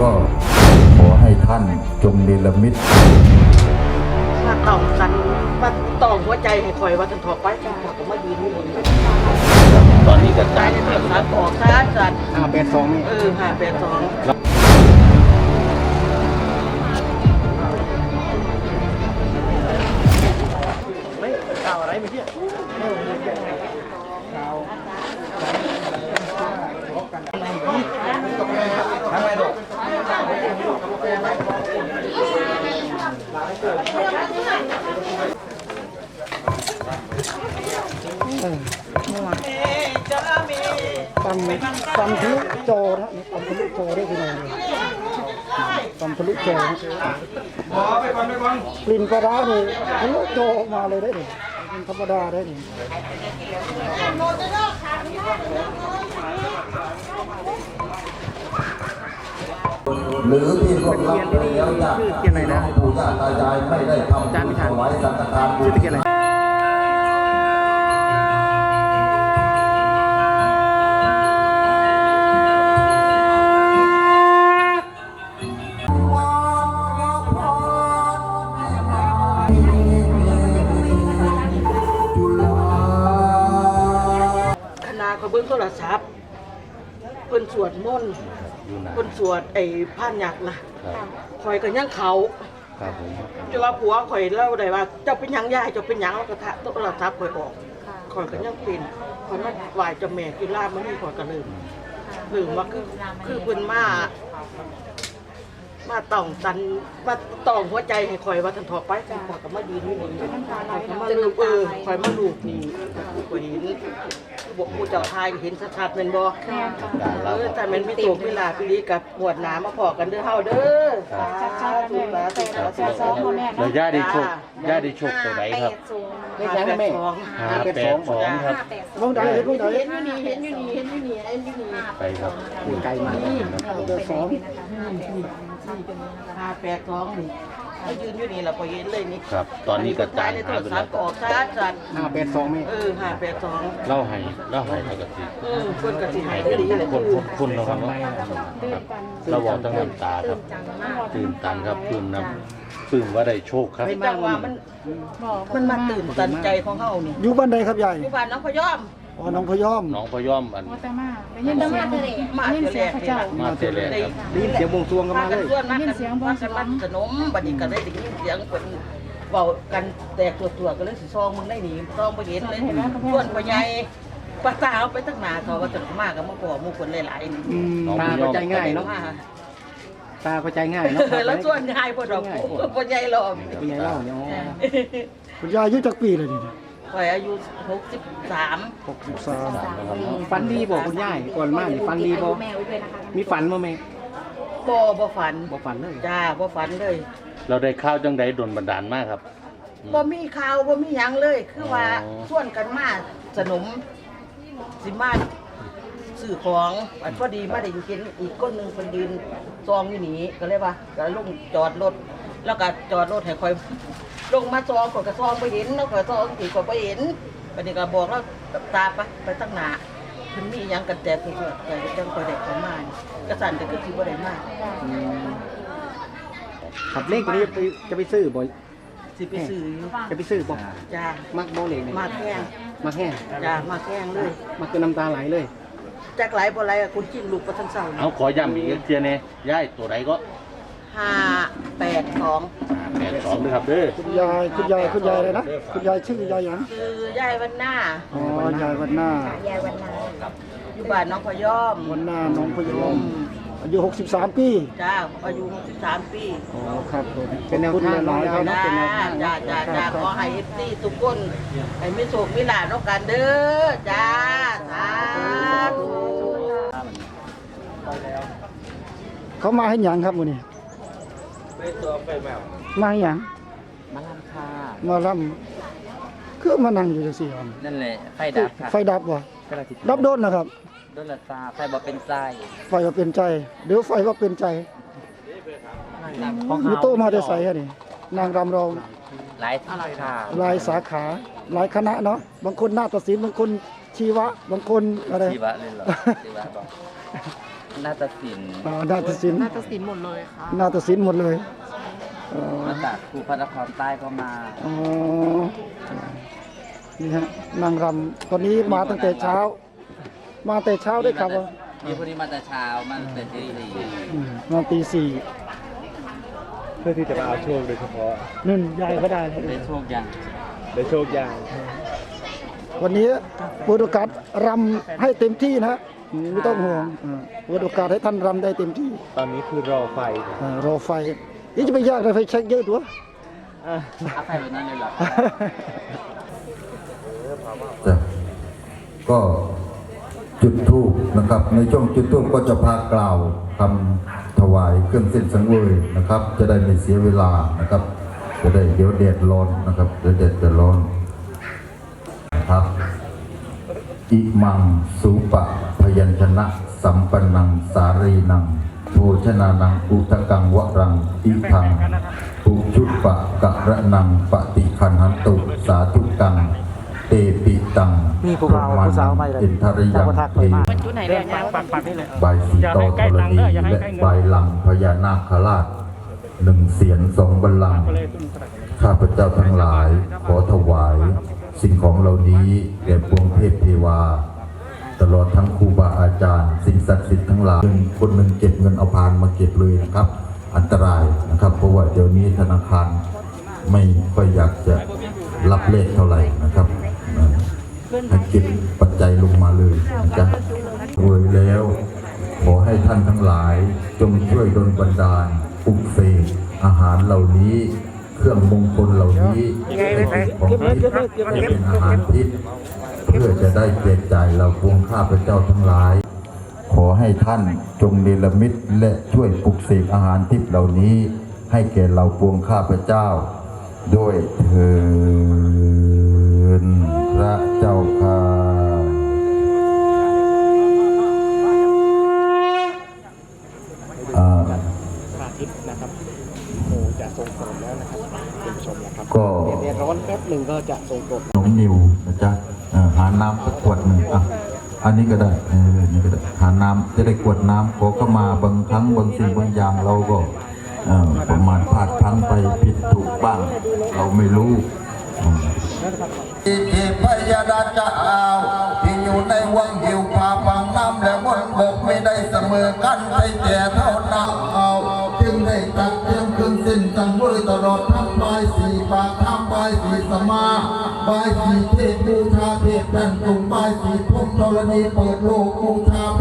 ก็ขอให้ท่านจงเนรมิตมาต่องกันมาต่องหัวใจให้คอยว่าทันถอไปจ้าก็มายืนนี่เลยตอนนี้กระใจจายในคเรื่รัอบงสารบอกซาจัดห้าแปดสองนี่เออห้าแปดสองาวอะไรไม่เที่ยจะมีตำตำทะลุโจนะตำทะลุโจได้พี่น้องเลยตำทะลุโจอนะกลิ่นปลาร้านี่ทะลุโจมาเลยได้เลย เป็นธรรมดาได้เลยหรือที่ร่วมรับแล้วญาติพี่น้องปู่ย่าตายายไม่ได้ทำบุญถวายสังฆทานบุญ บิ้งโทรศัพท์เพิ่นสวดมนต์อยู่นะเพิ่นสวดไอ้ผ่านยักษ์นะครับคอยกันยังเขาครับผมจะว่าผัวคอยเล่าได้ว่าเจ้าเป็นหยังยายเจ้าเป็นหยังแล้วก็ทะโทรศัพท์คอยออกคอยกันยังเป็นคอยมาไหวเจ้าแม่กินลาบมันนี่คอยกันลืมลืมว่าคือคือเพิ่นมา มาต่องตันมาต่องหัวใจให้คอยว่าทันถอไปจ้าคอยก็มายืนนี่นี่คอยก็มาลูกเออคอยมาลูกนี่คอยเห็น บอกผู้เจ้าทายเห็นชัดๆเป็นบ่การเอรับอแต่มันไม่ตกเวลาพี่ลีกับหวดหนามาพอกันเด้อเฮาเด้อสาธุสาธุสาธุสาธุแล้วย่าได้โชคย่าได้โชคตัวไหนครับเลขยังนะแม่ห้าแปดสองครับวงใดเห็นวงใดเห็นอยู่นี่เห็นอยู่นี่เห็นอยู่นี่เห็นอยู่นี่ไปครับไกลมากเดือสองห้าแปดสองนี่ ก็ยืนอยู่นี่แหละพอเห็นเลยนี่ครับ ตอนนี้กระจายในโทหารไปศัแล้พวท์ก็ออกชัดชัดห้าแปดสองแม่เออห้าแปดสองเล่าให้เล่าให้ปกติเออเพิ่นก็สิหายเป็ดีนเลยคนคนคนเราครับเนาะครับเราบอกทั้งน้ำตาครับตื่นตันครับตื่นน้ำตื่นว่าได้โชคครับเป็นจังว่ามันมันมาตื่นตันใจของเฮานี่อยู่บ้านใดครับยายอยู่บ้านน้องพะยอม อ๋อน้องพยอม น้องพย่อมอันแต่มาได้ยินเสียงมาได้ยินเสีเสียยงงพพระระเจ้าเจ้า มาเสียเลยครับ ได้ยินเสียงบวงสรวงกันมามากัเลนย ส่วนมาได้ยิกันนเสียงบ่มาสกันวมางขนมบัดนี้ก็ได้ได้ยินเสียงเพิ่นเว้ากันแตกตัวตัวๆก็เลยสิซองมึงได้หนีซองบ่เห็นเลยส่วนพ่อใหญ่ป้าตาเอาไปตั้งหนาเขาว่าจะมากับมาพอหมู่คนหลายๆนี่อืมตาก็ใจง่ายเนาะมาตาก็ใจง่ายเนาะแล้วส่วนง่ายพอดอกพ่อใหญ่หรอกคุณยายเล่าเนี่ยอ๋อคุณยายอายุจักปีเลยนี่ ข่อยอายุ63หกสิบสามฝันดีบอกคุณยายก่อนมานี่ฝันดีบ่แมวด้วยนะคะมีฝันบ่แม่บ่บ่ฝันบ่ฝันเลยจ้าบ่ฝันเลย เราได้ข้าวจังใดดลบันดาลมากครับบ่มีข่าวบ่มีหยังเลย คือว่าอ๋อชวนกันมาสนมสิมาซื้อของอันพอดีมาได้ยินอีกคนหนึงเพิ่นยืนซองอยู่นี่ก็เลยว่าก็ลงจอดรถ แล้วก็จอดรถให้คอยลงมาซองข่อยก็ซองบ่เห็นแล้วข่อยซองสิข่อยบ่เห็นบัดนี้ก็บอกแล้วตาไปไปตั้งหน้าเพิ่นมีหยังกันแตกคือก็จังค่อยได้เข้ามานี่กระสันก็คือสิบ่ได้มาขับเลขตัวนี้จะไปจะไปซื้อบ่สิไปซื้ออยู่จะไปซื้อบ่จ้ามักบ่เลขนี่มาแข้งมักแห้งจ้ามาแข้งเลยมักจนน้ำตาไหลเลยจากไหลบ่ไหลอะคุณจิ้มลูกประทันเศร้าเอาขอย้ำอีกเทียเนี่ยย่ายตัวไหนก็ ห้าแปดสองแปดสองด้วยครับเด้อคุณยายคุณยายคุณยายเลยนะคุณยายชื่อยายหยังคือยายวันหน้าอ๋อยายวันหน้า ยายวันนาอยู่บ้านน้องพะยอมวันหน้าน้องพยอมอายุ 63 ปีจ้าอายุ63ปีอ๋อครับผมเป็นแนวทางหลายครับจ้าเป็นแนวทางจ้าจ้าจ้าครับขอให้เอฟซีทุกคนให้มีโชคมีลาภน้องกันเด้อจ้าสาธุ เขามาให้หยังครับมื้อนี้ มาให้หยังมาลำค่ะมาล่ำคือมานั่งอยู่จังซี่ครับนั่นแหละไฟดับค่ะไฟดับบ่กระติดดับโดนนะครับโดนละตาไฟบอกเป็นใจไฟว่าเป็นใจเดี๋ยวไฟว่าเป็นใจของมีเขาโตมาแต่ใส่ฮะนี่นางรำเราหลายที่ค่ะลายสาขา หลายคณะเนาะบางคนนาฏศิลป์บางคนชีวะ บางคนอะไรชีวะเลยเหรอชีวะบอก นาฏศิลป์อ่านาฏศิลป์นาฏศิลป์หมดเลยค่ะนาฏศิลป์หมดเลยอ๋อมาจากครูพระนครใต้ก็มาอ๋อนี่ฮะนางรำคนนี้มาตั้งแต่เช้า มาแต่เช้าด้วยครับว่ามีคนนี้มาแต่เช้ามาตั้งแต่ตีสี่อืมมาตีสี่เพื่อที่จะมาเอาโชคโดยเฉพาะนั่นยายก็ได้เลย ได้โชคยังได้โชคอย่างวันนี้เปิดโอกาสรำให้เต็มที่นะฮะอืม ไม่ต้องห่วงอ่าเปิดโอกาสให้ท่านรำได้เต็มที่ตอนนี้คือรอไฟอ่ารอไฟนี่จะไปยากอะไรไฟเช็คเยอะตัวเอาใครแบบนั้นเลยเหรอจ้ะก็จุดธูปนะครับ ในช่วงจุดธูปก็จะพากล่าวคำถวายเครื่องเส้นสังเวยนะครับ จะได้ไม่เสียเวลานะครับ จะได้เดี๋ยวแดดร้อนนะครับเดี๋ยวแดดจะร้อนนะครับ อิมังสุปะพยัญชนะ สัมปันนังสารีนังโภชนานังอุทกังวรังอิทังปุชุปะกะระนังปฏิคันหันตุสาธุกัง เตปิตังมีผู้บ่าวผู้สาวมาเลยอินทริยังทักทักเทไปมาจุดไหนเลยอาจารย์ใบสีโตธรณีและใบลังพญานาคราชหนึ่งเสียนสองบัลลังก์ข้าพเจ้าทั้งหลายขอถวาย สิ่งของเหล่านี้แด่ปวงเทพเทวา ตลอดทั้งครูบาอาจารย์ สิ่งศักดิ์สิทธิ์ทั้งหลายคนหนึ่งเก็บเงินเอาพานมาเก็บเลยนะครับ อันตรายนะครับ เพราะว่าเดี๋ยวนี้ธนาคารไม่ค่อยอยากจะรับเลขเท่าไหร่นะครับให้เก็บปัจจัยลงมาเลยนะจ๊ะรวยแล้วขอให้ท่านทั้งหลายจงช่วยดลบันดาลปลุกเสกอาหารเหล่านี้ เครื่องมงคลเหล่านี้ของทิพย์ให้เป็นอาหารทิพย์เพื่อจะได้เกลียใจเราพวงข้าพเจ้าทั้งหลาย ขอให้ท่านจงเนรมิตและช่วยปลุกเสกอาหารทิพย์เหล่านี้ ให้แก่เราพวงข้าพเจ้า ด้วยเถินพระเจ้าค่ะ อ่า พระอาทิตย์นะครับโอ้จะทรงกรดแล้วนะครับคุณผู้ชมนะครับ ก็ แดดร้อ นแป๊บหนึ่งก็จะทรงกรดขนมนิวนะจ๊ะเอ่อหาน้ำสักขวดหนึ่งอะอันนี้ก็ได้เออนี่ก็ได้หาน้ำจะได้กวดน้ำขอเข้ามาบางครั้งบางสิ่งบางอย่างเราก็เอ่อประมาณพลาดพลั้งไปผิดถูกบ้าง เราไม่รู้อืมอิทิพยดาเจ้าที่อยู่ในวังหิวผาฟังน้ำและมนบกไม่ได้เสมอกันไปแก่เท่านั้น มาบายสีเทพบูชาเทพนั่นตุงบายสีพรหมธรณีเปิดโลกบูชา